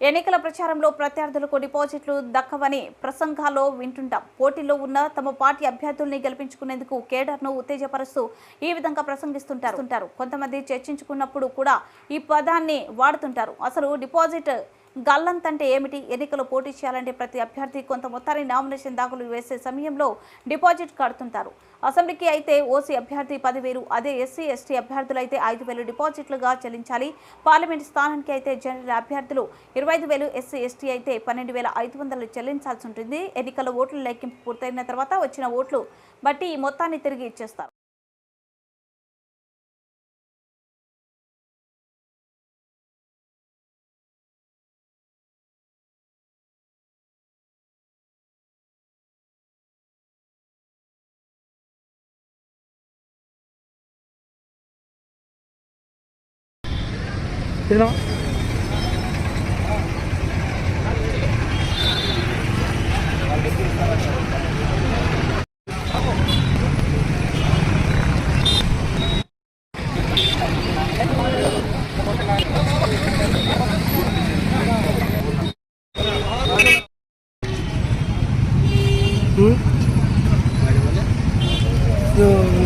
ఎన్నికల ప్రచారంలో ప్రత్యర్థులకు డిపాజిట్లు దక్కవని ప్రసంగాల్లో వింటుంటాం పోటీలో ఉన్న తమ పార్టీ అభ్యర్థుల్ని గెలిపించుకునేందుకు కేడర్ను ఉత్తేజపరుస్తూ ఈ విధంగా ప్రసంగిస్తుంటారు ఉంటారు. కొంతమంది చర్చించుకున్నప్పుడు కూడా ఈ పదాన్ని వాడుతుంటారు అసలు డిపాజిట్ గల్లంతంటే ఏమిటి? ఎన్నికలు పోటీ చేయాలంటే ప్రతి అభ్యర్థి కొంత మొత్తాన్ని నామినేషన్ దాఖలు వేసే సమయంలో డిపాజిట్ కడుతుంటారు. అసెంబ్లీకి అయితే ఓసీ అభ్యర్థి పదివేలు అదే ఎస్సీ ఎస్టీ అభ్యర్థులు అయితే ఐదు వేలు డిపాజిట్లుగా చెల్లించాలి. పార్లమెంట్ స్థానానికి అయితే జనరల్ అభ్యర్థులు ఇరవై ఐదు వేలు ఎస్సీ ఎస్టీ అయితే పన్నెండు వేల ఐదు వందలు చెల్లించాల్సి ఉంటుంది. ఎన్నికల ఓట్ల లెక్కింపు పూర్తయిన తర్వాత వచ్చిన ఓట్లు బట్టి ఈ మొత్తాన్ని తిరిగి ఇచ్చేస్తారు. Sino? Hmm? Yung